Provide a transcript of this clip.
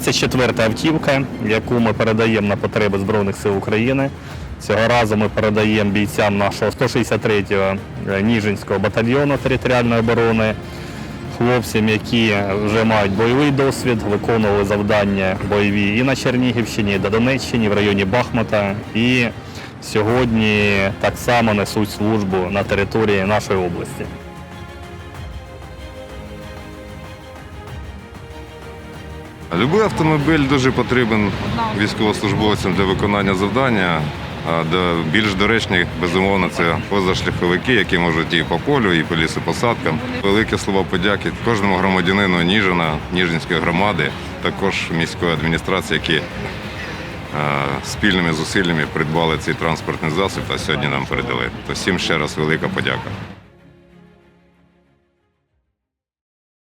24 автівка, яку ми передаємо на потреби Збройних сил України. Цього разу ми передаємо бійцям нашого 163-го Ніжинського батальйону територіальної оборони, хлопцям, які вже мають бойовий досвід, виконували завдання бойові і на Чернігівщині, і на Донеччині, в районі Бахмута. І сьогодні так само несуть службу на території нашої області. Любий автомобіль дуже потрібен військовослужбовцям для виконання завдання. А більш доречні, безумовно, це позашляховики, які можуть і по полю, і по лісопосадкам. Велике слова подяки кожному громадянину Ніжина, Ніжинської громади, також міської адміністрації, які спільними зусиллями придбали цей транспортний засіб та сьогодні нам передали. То всім ще раз велика подяка.